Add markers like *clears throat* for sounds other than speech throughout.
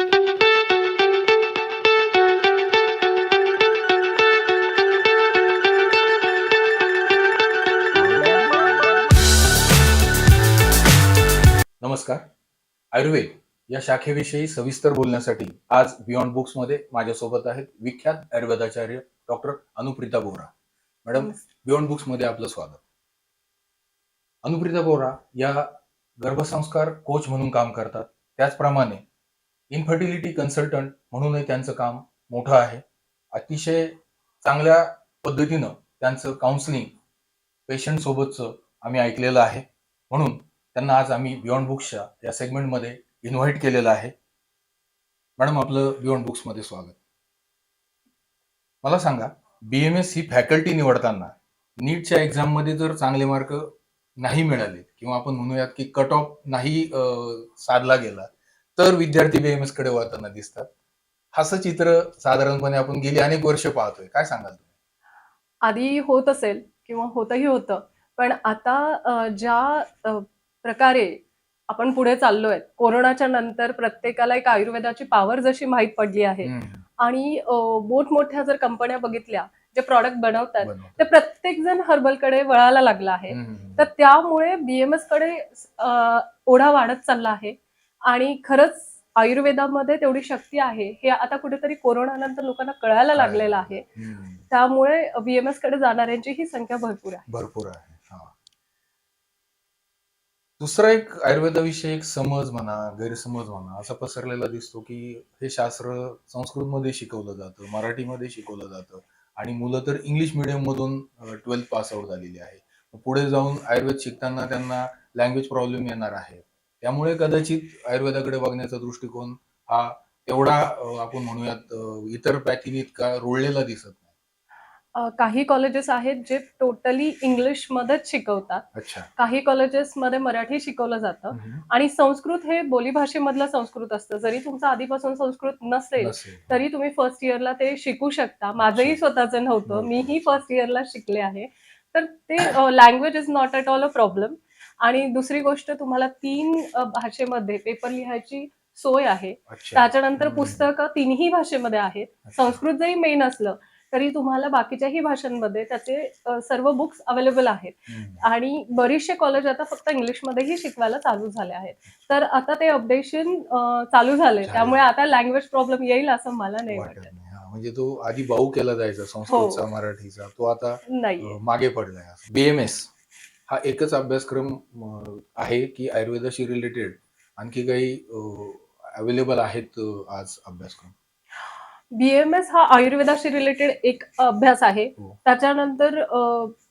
नमस्कार. आयुर्वेद या शाखेविषयी सविस्तर बोलण्यासाठी आज बियॉन्ड बुक्समध्ये माझ्यासोबत आहेत विख्यात आयुर्वेदाचार्य doctor Anupreeta Bora madam beyond बुक्समध्ये आपलं स्वागत. अनुप्रिता बोरा या गर्भसंस्कार कोच म्हणून काम करतात. त्याचप्रमाणे इन्फर्टिलिटी कन्सल्टंट म्हणूनही त्यांचं काम मोठं आहे. अतिशय चांगल्या पद्धतीनं त्यांचं काउन्सिलिंग पेशंटसोबतचं आम्ही ऐकलेलं आहे. म्हणून त्यांना आज आम्ही बियॉन्ड बुक्सच्या या सेगमेंटमध्ये इन्व्हाइट केलेलं आहे. मॅडम आपलं बियॉन्ड बुक्समध्ये स्वागत. मला सांगा बी एम एस ही फॅकल्टी निवडताना नीटच्या एक्झाममध्ये जर चांगले मार्क नाही मिळाले किंवा आपण म्हणूयात की कट ऑफ नाही साधला गेला तर विद्यार्थी बी एम एसकडे वळताना दिसतात. असं चित्र साधारणपणे आपण गेली अनेक वर्ष पाहतोय. काय सांगाल तुम्ही? आधी होत असेल किंवा होतही होतं. पण आता ज्या प्रकारे आपण पुढे चाललोय कोरोनाच्या नंतर प्रत्येकाला एक आयुर्वेदाची पावर जशी माहीत पडली आहे आणि मोठमोठ्या जर कंपन्या बघितल्या जे प्रॉडक्ट बनवतात. तर प्रत्येक जण हर्बलकडे वळायला लागला आहे. तर त्यामुळे बीएमएसकडे ओढा वाढत चालला आहे. आणि खरंच आयुर्वेदामध्ये तेवढी शक्ती आहे. हे आता कुठेतरी कोरोनानंतर लोकांना कळायला लागलेलं आहे. त्यामुळे बीएमएसकडे जाणाऱ्यांची ही संख्या भरपूर आहे. भरपूर आहे. हा. दुसरा एक आयुर्वेदाविषयी एक समज म्हणा गैरसमज म्हणा असा पसरलेला दिसतो की हे शास्त्र संस्कृतमध्ये शिकवलं जातं मराठीमध्ये शिकवलं जातं आणि मुलं तर इंग्लिश मिडियम मधून ट्वेल्थ पास आउट झालेली आहे. पुढे जाऊन आयुर्वेद शिकताना त्यांना लँग्वेज प्रॉब्लेम येणार आहे. त्यामुळे कदाचित आयुर्वेदाकडे बघण्याचा दृष्टिकोन हा तेवढा आपण म्हणूयात इतर पॅथीन इतका रुळलेला दिसत नाही. काही कॉलेजेस आहेत जे टोटली इंग्लिश मध्येच शिकवतात. काही कॉलेजेस मध्ये मराठी शिकवलं जातं. आणि संस्कृत हे बोलीभाषेमधलं संस्कृत असतं. जरी तुमचं आधीपासून संस्कृत नसेल. तरी तुम्ही फर्स्ट इयरला ते शिकू शकता. माझंही. स्वतःचं नव्हतं. नव्हतं. मीही फर्स्ट इयरला शिकले आहे. तर ते language is not at all a problem आणि दुसरी गोष्ट तुम्हाला तीन भाषेमध्ये पेपर लिहायची सोय आहे. त्याच्यानंतर. पुस्तकं तिन्ही भाषेमध्ये आहेत. संस्कृत जरी मेन असलं तरी तुम्हाला बाकीच्याही भाषांमध्ये त्याचे सर्व बुक्स अवेलेबल आहेत. आणि बरेचसे कॉलेज आता फक्त इंग्लिशमध्येही शिकवायला चालू झाले आहेत. तर आता ते अपडेशन चालू झाले. त्यामुळे आता लँग्वेज प्रॉब्लेम येईल असं मला नाही वाटत हा, म्हणजे तो आधी भाऊ केला जायचा संस्कृतचा मराठीचा. तो आता मागे पडलाय. बीएमएस हा एकच अभ्यासक्रम आहे की आयुर्वेदाशी रिलेटेड आणखी काही अवेलेबल आहेत आज अभ्यासक्रम? बीएमएस हा आयुर्वेदाशी रिलेटेड एक अभ्यास आहे. हो. त्याच्यानंतर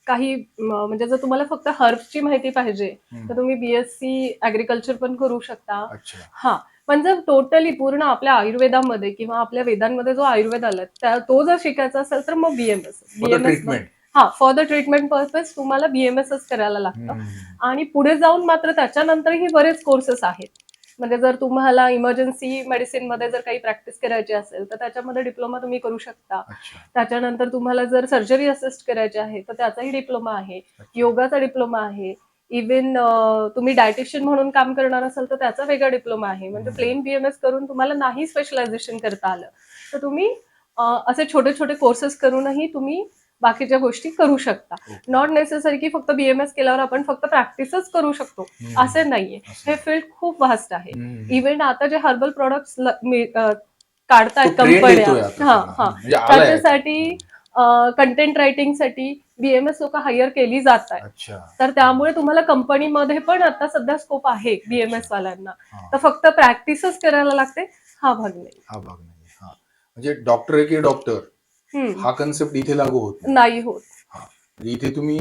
काही म्हणजे जर तुम्हाला फक्त हर्बची माहिती पाहिजे. तर तुम्ही बीएससी ऍग्रिकल्चर पण करू शकता. हा. पण जर टोटली पूर्ण आपल्या आयुर्वेदामध्ये किंवा आपल्या वेदांमध्ये जो आयुर्वेद आला तो जर शिकायचा असेल तर मग बीएमएस ट्रीटमेंट हा फॉर द ट्रीटमेंट पर्पज तुम्हाला बीएमएसच करायला लागतं. आणि पुढे जाऊन मात्र त्याच्यानंतरही बरेच कोर्सेस आहेत. म्हणजे जर तुम्हाला इमर्जन्सी मेडिसिनमध्ये जर काही प्रॅक्टिस करायची असेल तर त्याच्यामध्ये डिप्लोमा तुम्ही करू शकता. त्याच्यानंतर तुम्हाला जर सर्जरी असिस्ट करायची आहे तर त्याचाही डिप्लोमा आहे. योगाचा डिप्लोमा आहे. इवन तुम्ही डायटिशियन म्हणून काम करणार असाल तर त्याचा वेगळा डिप्लोमा आहे. म्हणजे. प्लेन बीएमएस करून तुम्हाला नाही स्पेशलायझेशन करता आलं. तर तुम्ही असे छोटे छोटे कोर्सेस करूनही तुम्ही बाकीच्या गोष्टी करू शकता. नॉट नेसेसरी की फक्त बीएमएस केल्यावर आपण फक्त प्रॅक्टिसच करू शकतो. असे नाहीये. हे फील्ड खूप व्हास्ट आहे. इव्हन आता जे हर्बल प्रोडक्ट्स काढतायत कंपन्या. हा. हा. म्हणजे त्याच्यासाठी कंटेंट रायटिंगसाठी बीएमएस लोक हायर केली जात आहेत अच्छा. तर त्यामुळे तुम्हाला कंपनीमध्ये पण आता सध्या स्कोप आहे बीएमएस वाल्यांना. तर फक्त प्रॅक्टिसच करायला लागते. हा भाग नाही. हा भाग नाही. म्हणजे डॉक्टर की डॉक्टर. हा कन्सेप्ट इथे लागू होत नाही. होत म्हणजे इथे तुम्ही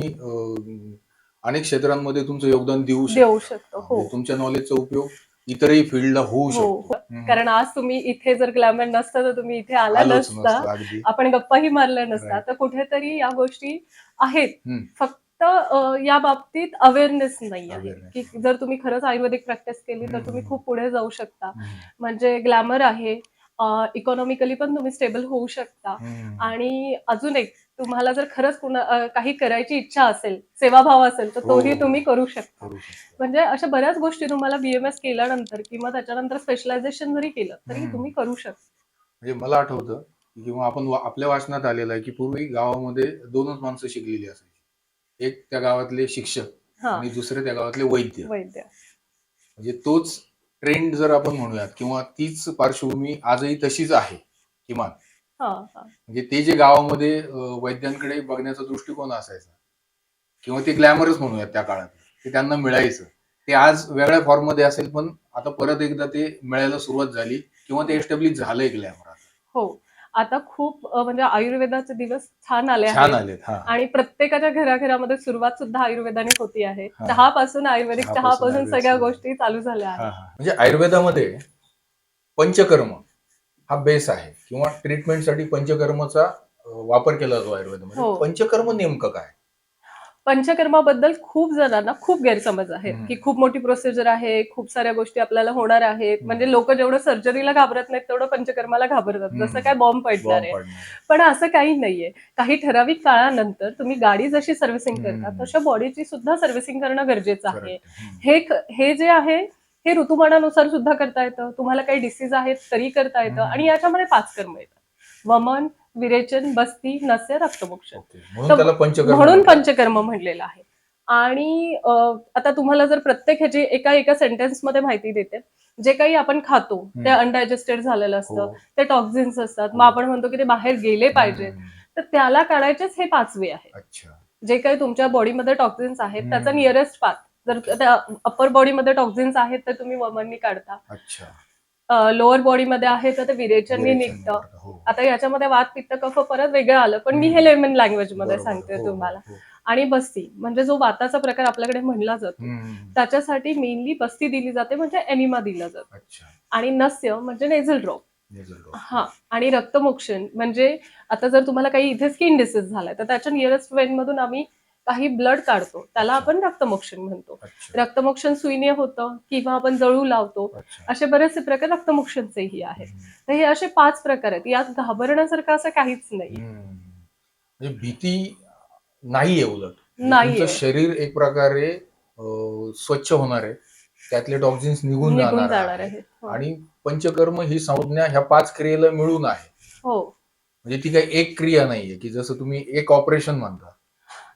अनेक क्षेत्रांमध्ये तुमचं योगदान देऊ शकता देऊ शकतो हो म्हणजे तुमच्या नॉलेजचा उपयोग इतरही फील्डला होऊ हो शकतो हम्म. कारण आज तुम्ही इथे जर ग्लॅमर नसतं तर तुम्ही इथे आला नसता आपण गप्पाही मारल्या नसता. तर कुठेतरी या गोष्टी आहेत. फक्त या बाबतीत अवेअरनेस नाही आहे. की जर तुम्ही खरंच आयुर्वेदिक प्रॅक्टिस केली तर तुम्ही. खूप पुढे जाऊ शकता. म्हणजे ग्लॅमर आहे इकॉनॉमिकली पण तुम्ही स्टेबल होऊ शकता. आणि अजून एक तुम्हाला जर खरंच कुणा काही करायची इच्छा असेल सेवाभाव असेल तर हो, तोही हो. तुम्ही करू शकता. म्हणजे अशा बऱ्याच गोष्टी तुम्हाला बीएमएस केल्यानंतर किंवा त्याच्यानंतर स्पेशलायझेशन जरी केलं तरी. तुम्ही करू शकता म्हणजे मला आठवतं की किंवा आपण आपल्या वाचनात आलेलं आहे की पूर्वी गावामध्ये दोनच माणसं शिकलेली असायची एक त्या गावातले शिक्षक हा आणि दुसरे त्या गावातले वैद्य वैद्य म्हणजे तोच ट्रेंड जर आपण म्हणूयात किंवा तीच पार्श्वभूमी आजही तशीच आहे किमान. हा हा. म्हणजे ते जे गावामध्ये वैद्यांकडे बघण्याचा दृष्टिकोन असायचा किंवा ते ग्लॅमरच म्हणूयात त्या काळात ते त्यांना मिळायचं. ते आज वेगळ्या फॉर्ममध्ये असेल पण आता परत एकदा ते मिळायला सुरुवात झाली किंवा ते एस्टॅब्लिश झालंय ग्लॅमर हो. आता खूप म्हणजे आयुर्वेदाचे दिवस छान आले आहेत आणि प्रत्येकाच्या घराघरामध्ये सुरुवात सुद्धा आयुर्वेदाने होती आहे हा. चहापासून आयुर्वेदिक चहापासून आयुर्वेदिक सगळ्या सगळं. गोष्टी चालू झाल्या आहेत. म्हणजे आयुर्वेदामध्ये पंचकर्म हा बेस आहे किंवा ट्रीटमेंटसाठी पंचकर्मचा वापर केला जातो आयुर्वेदामध्ये हो. पंचकर्म नेमकं काय पंचकर्माबद्दल खूप जणांना खूप गैरसमज आहे हम्म. की खूप मोठी प्रोसिजर आहे खूप साऱ्या गोष्टी आपल्याला होणार आहेत. म्हणजे लोक जेवढं सर्जरीला घाबरत नाहीत तेवढं पंचकर्माला घाबरतात. जसं काय बॉम्ब पडणार आहे. पण असं काही नाहीये काही ठराविक काळानंतर तुम्ही गाडी जशी सर्व्हिसिंग. करता तशा बॉडीची सुद्धा सर्व्हिसिंग करणं गरजेचं आहे. हे हे जे आहे हे ऋतुमानानुसार सुद्धा करता येतं तुम्हाला काही डिसीज आहेत तरी करता येतं. आणि याच्यामध्ये पाच कर्म येतात वमन विरेचन बस्ती नस्य रक्तमोक्षण. म्हणून पंचकर्म म्हणलेलं आहे आणि आता तुम्हाला जर प्रत्येक ह्याची एका एका सेंटेन्समध्ये माहिती देते जे काही आपण खातो ते. अनडायजेस्टेड झालेलं असतं हो. ते टॉक्झिन्स असतात मग हो. आपण म्हणतो की ते बाहेर गेले पाहिजेत. तर त्याला काढायचेच हे पाचवे आहे जे काही तुमच्या बॉडीमध्ये टॉक्झिन्स आहेत. त्याचा नियरेस्ट पाथ जर त्या अप्पर बॉडीमध्ये टॉक्झिन्स आहेत तर तुम्ही वमननी काढता लोअर बॉडीमध्ये आहे तर ते विरेचननी विरेचन निघतं. हो. आता याच्यामध्ये वात पित्त कफ परत वेगळं आलं पण मी हे. लेमन लँग्वेजमध्ये. सांगते हो, तुम्हाला हो. आणि बस्ती म्हणजे जो वाताचा प्रकार आपल्याकडे म्हणला जातो. त्याच्यासाठी मेनली बस्ती दिली जाते म्हणजे एनिमा दिला जातो आणि नस्य म्हणजे नेझल ड्रॉप. हा आणि रक्तमोक्षण म्हणजे आता जर तुम्हाला काही इथे स्किन डिसीज झालाय तर त्याच्या नियरेस्ट वेन मधून आम्ही काही ब्लड काढतो त्याला आपण रक्तमोक्षण म्हणतो. रक्तमोक्षण सुईने होतं किंवा आपण जळू लावतो असे बरेचसे प्रकार रक्तमोक्षणचेही आहेत. तर हे असे पाच प्रकार आहेत. यात घाबरण्यासारखं असं काहीच नाही. म्हणजे भीती नाहीये उलट. तुमचं शरीर एक प्रकारे स्वच्छ होणार आहे. त्यातले टॉक्झिन्स निघून जाणार आहे. हो. आणि पंचकर्म ही संज्ञा ह्या पाच क्रियेला मिळून आहे. हो. म्हणजे ती काही एक क्रिया नाहीये की जसं तुम्ही एक ऑपरेशन म्हणता.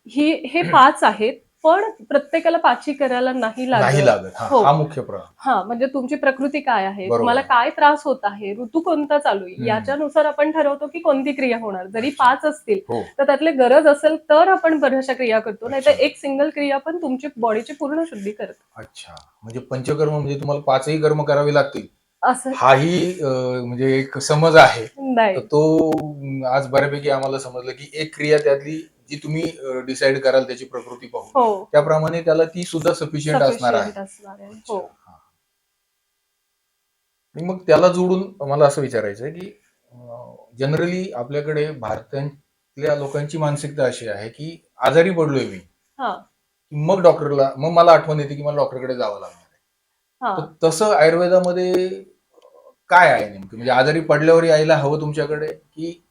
ही हे *clears throat* पाच आहेत पण प्रत्येकाला पाचही करायला नाही नाही लागत. लागत हा हो. हा मुख्य प्रश्न हा म्हणजे तुमची प्रकृती काय आहे बरोबर. तुम्हाला काय त्रास होत आहे ऋतू कोणता चालू आहे हम्म. याच्यानुसार आपण ठरवतो की कोणती क्रिया होणार. जरी पाच असतील हो. तर त्यातले गरज असेल तर आपण बऱ्याचशा क्रिया करतो. नाही तर अच्छा. एक सिंगल क्रिया पण तुमची बॉडीची पूर्ण शुद्धी करते. अच्छा. म्हणजे पंचकर्म म्हणजे तुम्हाला पाचही कर्म करावे लागतील. असं? हाही अं, म्हणजे एक समज आहे. नाही. तर तो अं, आज बऱ्यापैकी आम्हाला समजलं की एक क्रिया त्यातली जी तुम्ही डिसाईड कराल त्याची प्रकृती पाहून. हो. त्याप्रमाणे त्याला ती सुद्धा सफिशियंट असणार आहे. हो. मग त्याला जोडून मला असं विचारायचं आहे की जनरली आपल्याकडे भारतातल्या लोकांची मानसिकता अशी आहे की आजारी पडलोय मी. मग डॉक्टरला मग मला आठवण येते की मला डॉक्टरकडे जावं लागणार आहे. हा. तर तसं आयुर्वेदामध्ये काय आहे नेमकं? म्हणजे आजारी पडल्यावर यायला हवं तुमच्याकडे की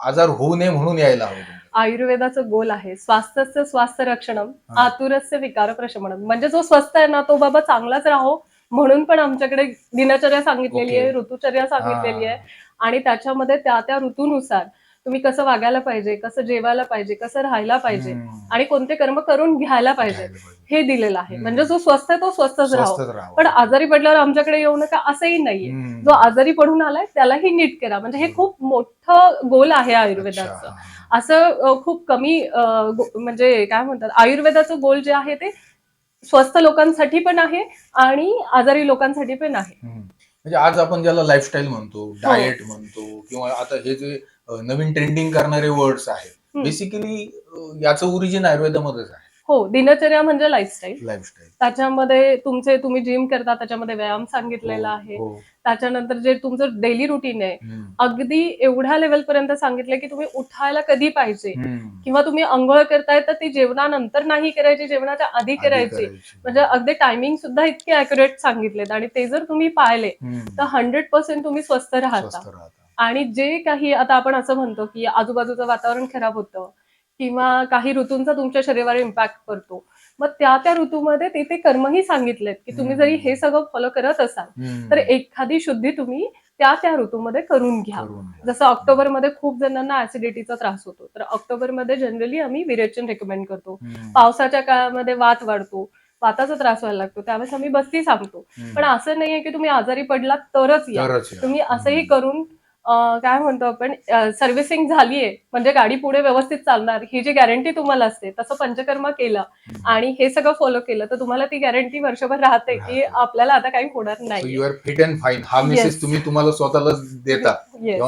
आजार होऊ नये म्हणून यायला हवं? आयुर्वेदाचं गोल आहे स्वास्थ्यस्य स्वास्थ्य रक्षणम. आतुरस्य विकार प्रशमनम म्हणजे जो स्वस्थ आहे ना तो बाबा चांगलाच राहो म्हणून पण आमच्याकडे दिनचर्या सांगितलेली. आहे ऋतुचर्या सांगितलेली आहे. आणि त्याच्यामध्ये त्या त्या ऋतूनुसार तुम्ही कसं वागायला पाहिजे कसं जेवायला पाहिजे कसं राहायला पाहिजे. आणि कोणते कर्म करून घ्यायला पाहिजे. हे दिलेलं आहे. म्हणजे जो स्वस्थ आहे तो स्वस्थच स्वस्तच राहावं. पण आजारी पडल्यावर आमच्याकडे येऊ नका असंही नाहीये. जो आजारी पडून आलाय त्यालाही नीट करा म्हणजे हे खूप मोठं गोल आहे आयुर्वेदाचं हा. असं खूप कमी म्हणजे काय म्हणतात आयुर्वेदाचं गोल जे आहे ते स्वस्थ लोकांसाठी पण आहे आणि आजारी लोकांसाठी पण आहे. म्हणजे आज आपण ज्याला लाईफस्टाईल म्हणतो हो. डाएट म्हणतो किंवा आता हे जे नवीन ट्रेंडिंग करणारे वर्ड्स आहेत. हम्म. बेसिकली याचं ओरिजिन आयुर्वेदामध्येच आहे. हो दिनचर्या म्हणजे लाईफस्टाईल लाईफस्टाईल त्याच्यामध्ये तुमचे तुम्ही जिम करता त्याच्यामध्ये व्यायाम सांगितलेला हो, आहे. त्याच्यानंतर जे तुमचं डेली रुटीन आहे. अगदी एवढ्या लेवल पर्यंत सांगितलं की तुम्ही उठायला कधी पाहिजे. किंवा तुम्ही अंघोळ करताय तर ती जेवणानंतर नाही करायची जेवणाच्या आधी करायची. म्हणजे अगदी टायमिंग सुद्धा इतके अॅक्युरेट सांगितलेत. आणि ते जर तुम्ही पाहिले. तर हंड्रेड पर्सेंट तुम्ही स्वस्त राहता. आणि जे काही आता आपण असं म्हणतो की आजूबाजूचं वातावरण खराब होतं किंवा काही ऋतूंचा तुमच्या शरीरावर इम्पॅक्ट पडतो मग त्या त्या ऋतूमध्ये ते ते कर्मही सांगितलेत की तुम्ही जरी हे सगळं फॉलो करत असाल. तर एखादी शुद्धी तुम्ही त्या त्या ऋतूमध्ये करून घ्या. जसं ऑक्टोबरमध्ये खूप जणांना ऍसिडिटीचा त्रास होतो तर ऑक्टोबरमध्ये जनरली आम्ही विरेचन रेकमेंड करतो. पावसाच्या काळामध्ये वात वाढतो वाताचा त्रास व्हायला लागतो त्यावेळेस आम्ही बस्ती सांगतो. पण असं नाहीये की तुम्ही आजारी पडलात तरच या. तुम्ही असंही. करून काय म्हणतो आपण सर्व्हिसिंग झालीये म्हणजे गाडी पुढे व्यवस्थित चालणार ही जी गॅरंटी तुम्हाला असते तसं पंचकर्म केलं. आणि हे सगळं फॉलो केलं तर तुम्हाला ती गॅरंटी वर्षभर राहते की. आपल्याला आता काही होणार नाही are fit and fine. हा मेसेज. तुम्ही तुम्हाला स्वतःलाच देता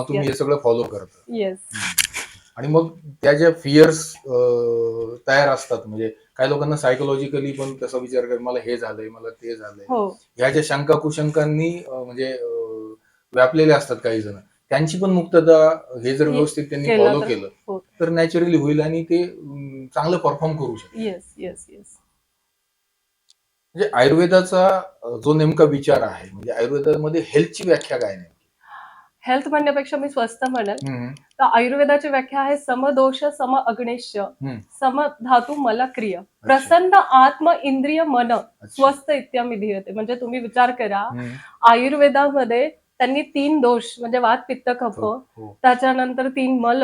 तुम्ही हे सगळं फॉलो करता येस आणि मग त्या ज्या फिअर्स तयार असतात म्हणजे काही लोकांना सायकोलॉजिकली पण तसा विचार कर मला हे झालंय मला ते झालंय हो ह्या ज्या शंका कुशंकांनी अं, म्हणजे अं, व्यापलेले असतात काही जण त्यांची पण मुक्तता हे जर हे व्यवस्थित त्यांनी फॉलो तर केलं हो. तर नॅचरली होईल आणि ते चांगलं परफॉर्म करू शकतात येस येस येस म्हणजे आयुर्वेदाचा जो नेमका विचार आहे म्हणजे आयुर्वेदामध्ये हेल्थची व्याख्या काय नाही हेल्थ म्हणण्यापेक्षा मी स्वस्त म्हणेल. तर आयुर्वेदाची व्याख्या आहे समदोष सम अग्नेश्य हम्म. सम धातू मलक्रिय प्रसन्न आत्म इंद्रिय मन. स्वस्त इत्यामी धियते म्हणजे तुम्ही विचार करा. आयुर्वेदामध्ये त्यांनी तीन दोष म्हणजे वात पित्त कफ हो, हो. त्याच्यानंतर तीन मल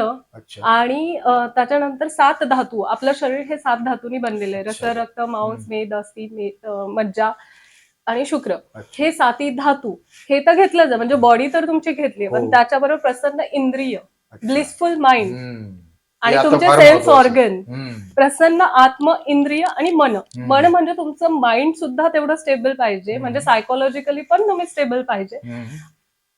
आणि त्याच्यानंतर सात धातू आपलं शरीर हे सात धातूंनी बनलेलं आहे रस. रक्त मांस. मेद अस्थि मज्जा आणि शुक्र. हे साती धातू हे तर घेतलं जा म्हणजे बॉडी तर तुमची घेतली पण हो. त्याच्याबरोबर प्रसन्न इंद्रिय. Blissful mind. आणि तुमचे सेन्स. ऑर्गन. प्रसन्न आत्म इंद्रिय आणि मन. मन म्हणजे तुमचं माइंड सुद्धा तेवढं स्टेबल पाहिजे. म्हणजे सायकोलॉजिकली पण तुम्ही स्टेबल पाहिजे.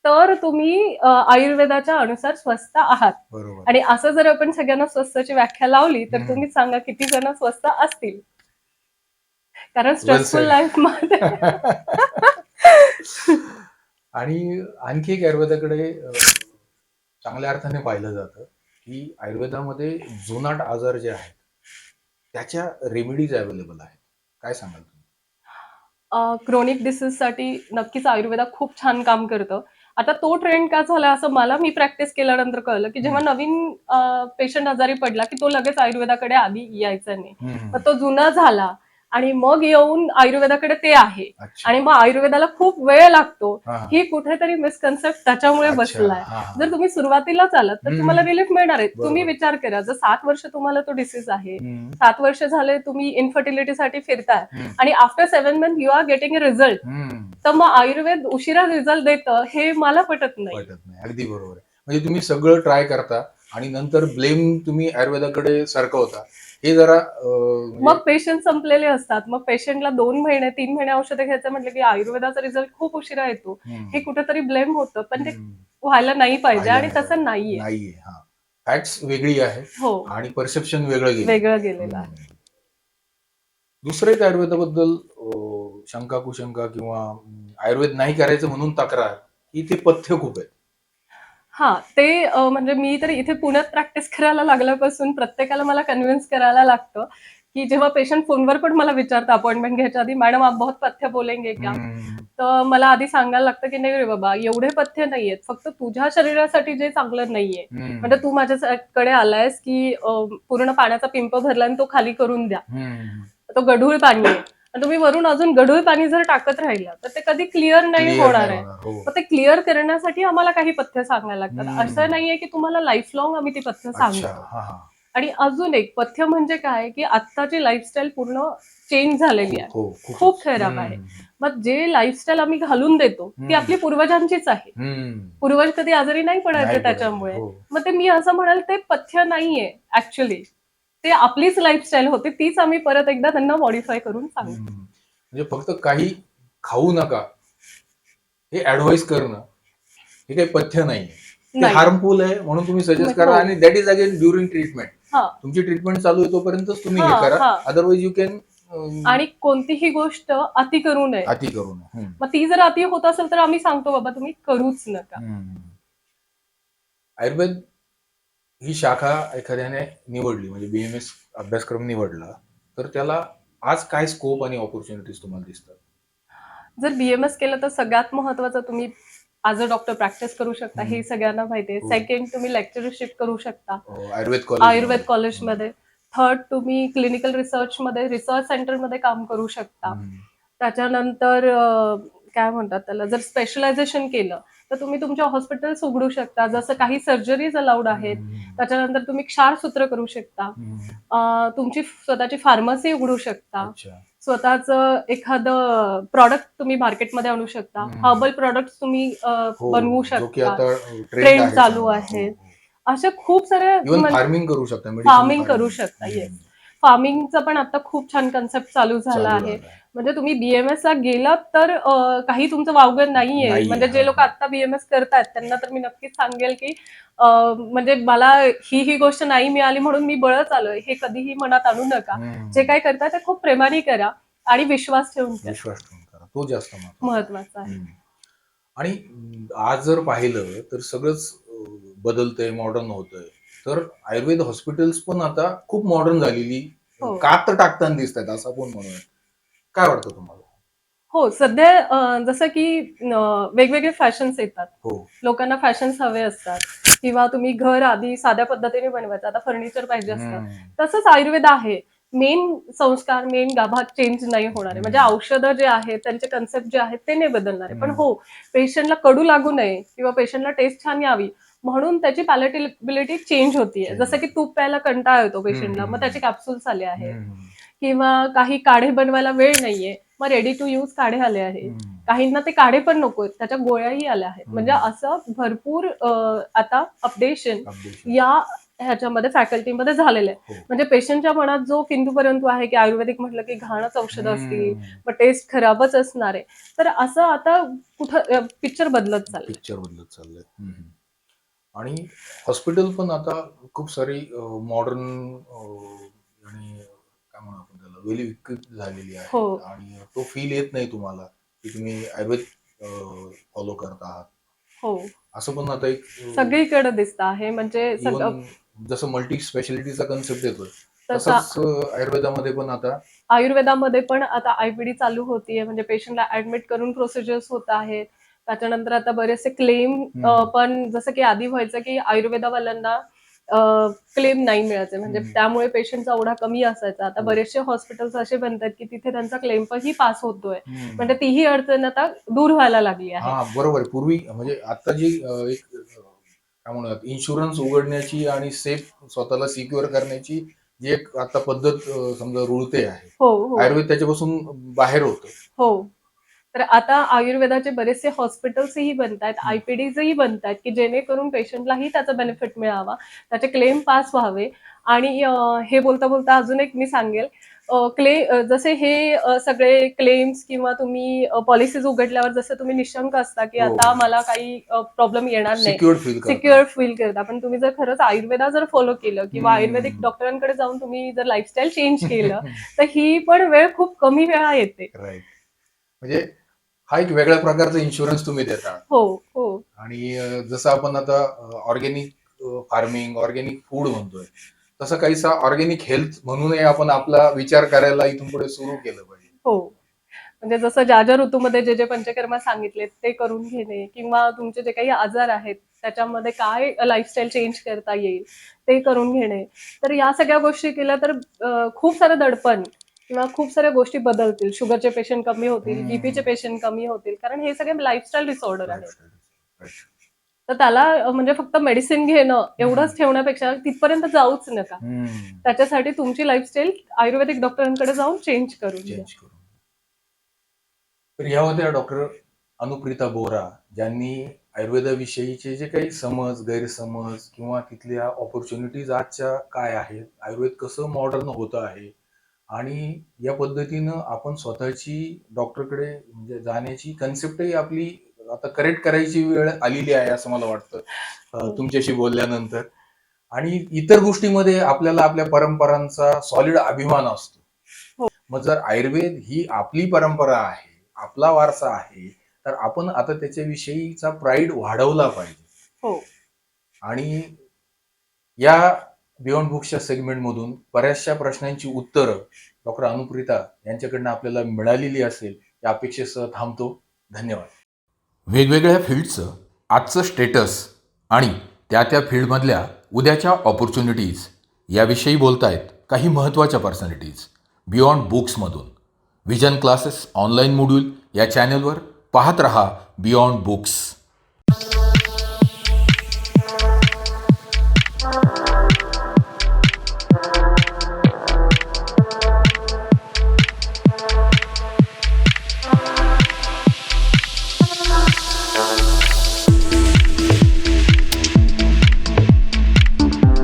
तर तुम्ही आयुर्वेदाच्या अनुसार स्वस्त आहात. बरोबर. आणि असं जर आपण सगळ्यांना स्वस्तची व्याख्या लावली तर. तुम्ही सांगा किती जण स्वस्त असतील? कारण स्ट्रेसफुल. लाईफमध्ये. *laughs* आणि आणखी एक आयुर्वेदाकडे चांगल्या अर्थाने पाहिलं जातं की आयुर्वेदामध्ये जुनाट आजार जे आहेत त्याच्या रेमेडीज अवेलेबल आहेत. काय सांगाल तुम्ही? क्रोनिक डिसीजसाठी नक्कीच आयुर्वेदा खूप छान काम करतं. आता तो ट्रेंड का झाला असं मला मी प्रॅक्टिस केल्यानंतर कळलं की जेव्हा नवीन पेशंट आजारी पडला की तो लगेच आयुर्वेदाकडे आधी यायचा नाही. मग तो जुना झाला आणि मग येऊन आयुर्वेदाकडे ते आहे आणि मग आयुर्वेदाला खूप वेळ लागतो हा, कुठेतरी मिसकन्सेप्ट त्याच्यामुळे. बसलाय. जर तुम्ही सुरुवातीलाच आलात तर. तुम्हाला रिलीफ मिळणार आहे. तुम्ही विचार करा जर सात वर्ष तुम्हाला तो डिसीज आहे. सात वर्ष झाले तुम्ही इन्फर्टिलिटीसाठी फिरताय. आणि after seven month you are getting a result. तर मग आयुर्वेद उशिरा रिझल्ट देतं हे मला पटत नाही. पटत नाही. अगदी बरोबर आहे. म्हणजे तुम्ही सगळं ट्राय करता आणि नंतर ब्लेम तुम्ही आयुर्वेदाकडे सरकवता. हे जरा अं, म्हणजे- मग पेशंट संपलेले असतात. मग पेशंटला दोन महिने तीन महिने औषधं घ्यायचं म्हटलं की आयुर्वेदाचा रिझल्ट खूप उशिरा येतो. हम्म. हे कुठेतरी ब्लेम होतं पण ते हम्म. व्हायला नाही पाहिजे आणि तसं नाहीये. नाहीये हा. फॅक्ट्स वेगळी आहे हो. आणि परसेप्शन वेगळं गेलं वेगळं गेलेलं आहे. दुसरं एक आयुर्वेदाबद्दल अं, शंका कुशंका किंवा आयुर्वेद नाही करायचं म्हणून तक्रार की ते पथ्य खूप आहेत हा ते म्हणजे मी तर इथे पुण्यात प्रॅक्टिस करायला लागल्यापासून प्रत्येकाला मला कन्व्हिन्स करायला लागतं की जेव्हा पेशंट फोनवर पण मला विचारतं अपॉइंटमेंट घ्यायच्या आधी मॅडम आप बहुत पथ्य बोलेंगे क्या हम्म. तर मला आधी सांगायला लागतं की नाही रे बाबा एवढे पथ्य नाहीयेत फक्त तुझ्या शरीरासाठी जे चांगलं नाहीये. म्हणजे तू माझ्याकडे आलायस की पूर्ण पाण्याचा पिंप भरला आणि तो खाली करून द्या. तो गढूळ पाणी आहे तुम्ही वरून अजून गढूळ पाणी जर टाकत राहिला तर ते कधी क्लिअर नाही होणार आहे. हो. मग ते क्लिअर करण्यासाठी आम्हाला काही पथ्य सांगायला. लागतात असं नाहीये की तुम्हाला लाईफ लॉंग आम्ही ती पथ्य सांगतो हा हा आणि अजून एक पथ्य म्हणजे काय की आत्ताची लाईफस्टाईल पूर्ण चेंज झालेली आहे हो खूप खराब आहे. मग जे लाईफस्टाईल आम्ही घालून देतो ती. आपली पूर्वजांचीच आहे. पूर्वज कधी आजारी नाही पडायचे. त्याच्यामुळे हो. मग ते मी असं म्हणाल ते पथ्य नाहीये ऍक्च्युली ते आपलीच लाईफस्टाईल होती तीच आम्ही परत एकदा त्यांना मॉडीफाय करून सांगतो. म्हणजे फक्त काही खाऊ नका हे ऍडवाइस करणं हे काही पथ्य नाही. हार्मफुल आहे म्हणून तुम्ही सजेस्ट हो. करा आणि that is again during treatment हा. तुमची ट्रीटमेंट चालू आहे तोपर्यंतच तुम्ही हे करा. अदरवाईज यू कॅन आणि कोणतीही गोष्ट अति करू नये अति करू नये. मग ती जर अति होत असेल तर आम्ही सांगतो बाबा तुम्ही करूच नका. आयुर्वेद ही शाखा एखाद्याने निवडली म्हणजे बीएमएस अभ्यासक्रम निवडला तर त्याला आज काय स्कोप आणि ऑपॉर्च्युनिटीज तुम्हाला दिसतात? जर बीएमएस केलं तर सगळ्यात महत्वाचं तुम्ही ॲज अ डॉक्टर प्रॅक्टिस करू शकता. हे सगळ्यांना माहिती आहे. हो. सेकंड तुम्ही लेक्चरशिप करू शकता. अं, आयुर्वेद कॉलेज आयुर्वेद कॉलेजमध्ये थर्ड तुम्ही क्लिनिकल रिसर्च मध्ये रिसर्च सेंटरमध्ये काम करू शकता. त्याच्यानंतर अं, काय म्हणतात त्याला जर स्पेशलायझेशन केलं तर तुम्ही तुमच्या हॉस्पिटल्स उघडू शकता. जसं काही सर्जरीज अलाउड आहेत त्याच्यानंतर तुम्ही क्षारसूत्र करू शकता. तुमची स्वतःची फार्मसी उघडू शकता. स्वतःचं एखादं प्रॉडक्ट तुम्ही मार्केटमध्ये आणू शकता. हर्बल प्रॉडक्ट तुम्ही हो, बनवू शकता. Trend चालू आहे. अशा खूप साऱ्या फार्मिंग करू शकता Farming करू. शकता, yes. फार्मिंगचा पण आता खूप छान कन्सेप्ट चालू झाला आहे. म्हणजे तुम्ही बीएमएस ला गेलात तर काही तुमचं वावगं नाहीये म्हणजे. जे लोक आता बीएमएस करतायत त्यांना तर मी नक्कीच सांगेल की म्हणजे मला ही ही गोष्ट नाही मिळाली म्हणून मी बळच आलोय हे कधीही मनात आणू नका. जे काय करताय ते खूप प्रेमाने करा आणि विश्वास ठेवून विश्वास ठेवून करा तो जास्त महत्त्वाचा. महत्त्वाचा आहे. आणि आज जर पाहिलं तर सगळंच बदलतंय मॉडर्न होतंय तर आयुर्वेद हॉस्पिटल्स पण आता खूप मॉडर्न झालेली. कात टाकताना दिसत आहेत असं आपण म्हणूया काय वाटतं तुम्हाला? हो सध्या जसं की वेगवेगळे फॅशन्स येतात. हो. लोकांना फॅशन्स हवे असतात. किंवा तुम्ही घर आधी साध्या पद्धतीने बनवायचं आता फर्निचर पाहिजे असतं. तसंच आयुर्वेद आहे. मेन संस्कार मेन गाभा चेंज नाही होणार आहे. म्हणजे औषधं जे आहेत त्यांचे कन्सेप्ट जे आहेत ते नाही बदलणार आहे. पण. हो पेशंटला कडू लागू नये किंवा पेशंटला टेस्ट छान यावी म्हणून त्याची पॅलेटेबिलिटी चेंज होतीये जसं की तूप प्यायला कंटाळा येतो पेशंटला. मग त्याचे कॅप्सूल्स आले आहेत. किंवा काही काढे बनवायला वेळ नाहीये मग रेडी टू यूज काढे आले आहेत. काहींना ते काढे पण नकोत त्याच्या गोळ्याही आल्या आहेत. म्हणजे असं भरपूर आता अपडेशन. या ह्याच्यामध्ये फॅकल्टीमध्ये झालेलं आहे हो. म्हणजे पेशंटच्या मनात जो किंतु परंतु आहे की आयुर्वेदिक म्हटलं की घाणच औषधं असतील. मग टेस्ट खराबच असणार आहे तर असं आता कुठं पिक्चर बदलत चाललंय पिक्चर बदलत चाललंय. आणि हॉस्पिटल पण आता खूप सारी मॉडर्न आणि काय म्हणू आपण त्याला वेल इक्विप झालेली आहे. हो. आणि तो फील येत नाही तुम्हाला की तुम्ही आयुर्वेद फॉलो करत आहात हो. असं पण आता एक सगळीकडे दिसत आहे. म्हणजे सगळं even जसं मल्टी स्पेशालिटीचा कन्सेप्ट येतोय तसं तसंच अं, आयुर्वेदामध्ये पण आता आयुर्वेदामध्ये पण आता आयपीडी चालू होतीये. म्हणजे पेशंटला ऍडमिट करून प्रोसिजर्स होत आहेत. त्याच्यानंतर आता बरेचसे क्लेम. पण जसं की आधी व्हायचं की आयुर्वेदावाल्यांना क्लेम नाही मिळायचे म्हणजे. त्यामुळे पेशंटचा ओढा कमी असायचा आता. बरेचसे हॉस्पिटल्स असे बनतात की तिथे त्यांचा क्लेम पण ही पास होतोय. म्हणजे तीही अडचण आता दूर व्हायला लागली आहे हा बरोबर. पूर्वी म्हणजे आता जी एक काय म्हणूयात इन्शुरन्स उघडण्याची आणि सेफ स्वतःला सिक्युअर करण्याची जी एक आता पद्धत समजा रुळते आहे हो हो आयुर्वेद त्याच्यापासून बाहेर होतं हो तर आता आयुर्वेदाचे बरेचसे हॉस्पिटल्सही बनत आहेत आयपीडीजही बनत आहेत की जेणेकरून पेशंटलाही त्याचा बेनिफिट मिळावा त्याचे क्लेम पास व्हावे. आणि हे बोलता बोलता अजून एक मी सांगेल क्ले जसे हे सगळे क्लेम्स किंवा तुम्ही पॉलिसीज उघडल्यावर जसं तुम्ही निशंक असता की हो. आता मला काही प्रॉब्लेम येणार नाही. सिक्युअर फील करता. पण तुम्ही जर खरंच आयुर्वेदा जर फॉलो केलं किंवा. आयुर्वेदिक डॉक्टरांकडे जाऊन तुम्ही जर लाईफस्टाईल चेंज केलं *laughs* तर ही पण वेळ खूप कमी वेळा येते. म्हणजे हा एक वेगळ्या प्रकारचा इन्शुरन्स तुम्ही देता. हो हो. आणि अं, जसं आपण आता ऑर्गॅनिक फार्मिंग ऑर्गॅनिक फूड म्हणतोय तसं काहीसा ऑर्गॅनिक हेल्थ म्हणूनही आपण आपला विचार करायला इथून पुढे सुरू केलं पाहिजे. हो. म्हणजे जसं ज्या ज्या ऋतूमध्ये जे जे पंचकर्म सांगितले ते करून घेणे किंवा तुमचे जे काही आजार आहेत त्याच्यामध्ये काय लाईफस्टाईल चेंज करता येईल ते करून घेणे. तर या सगळ्या गोष्टी केल्या तर अं, खूप सारं दडपण किंवा खूप साऱ्या गोष्टी बदलतील. शुगरचे पेशंट कमी होतील. बीपीचे पेशंट कमी होतील. कारण हे सगळे लाईफस्टाईल डिसऑर्डर आहेत. Right. तर त्याला म्हणजे फक्त मेडिसिन घेणं एवढंच ठेवण्यापेक्षा तिथपर्यंत जाऊच नका. त्याच्यासाठी तुमची लाईफस्टाईल आयुर्वेदिक डॉक्टरांकडे जाऊन चेंज करून तर ह्या होत्या डॉक्टर अनुप्रिता बोरा ज्यांनी आयुर्वेदाविषयीचे जे काही समज गैरसमज किंवा तिथल्या ऑपॉर्च्युनिटीज आजच्या काय आहेत आयुर्वेद कसं मॉडर्न होतं आहे आणि या पद्धतीनं आपण स्वतःची डॉक्टरकडे म्हणजे जाण्याची कन्सेप्टही आपली आता करेक्ट करायची वेळ आलेली आहे असं मला वाटतं हो. तुमच्याशी बोलल्यानंतर आणि इतर गोष्टीमध्ये आपल्याला आपल्या परंपरांचा सॉलिड अभिमान असतो हो. मग जर आयुर्वेद ही आपली परंपरा आहे आपला वारसा आहे तर आपण आता त्याच्याविषयीचा प्राईड वाढवला पाहिजे हो आणि या बियॉन्ड बुक्सच्या सेगमेंटमधून बऱ्याचशा प्रश्नांची उत्तरं डॉक्टर अनुप्रिता यांच्याकडनं आपल्याला मिळालेली असेल या अपेक्षेसह थांबतो. धन्यवाद. वेगवेगळ्या फील्डचं आजचं स्टेटस आणि त्या त्या फील्डमधल्या उद्याच्या ऑपॉर्च्युनिटीज याविषयी बोलतायत काही महत्त्वाच्या पर्सनॅलिटीज बियॉन्ड बुक्समधून विजन क्लासेस ऑनलाईन मॉड्यूल या चॅनलवर पाहत रहा बियॉन्ड बुक्स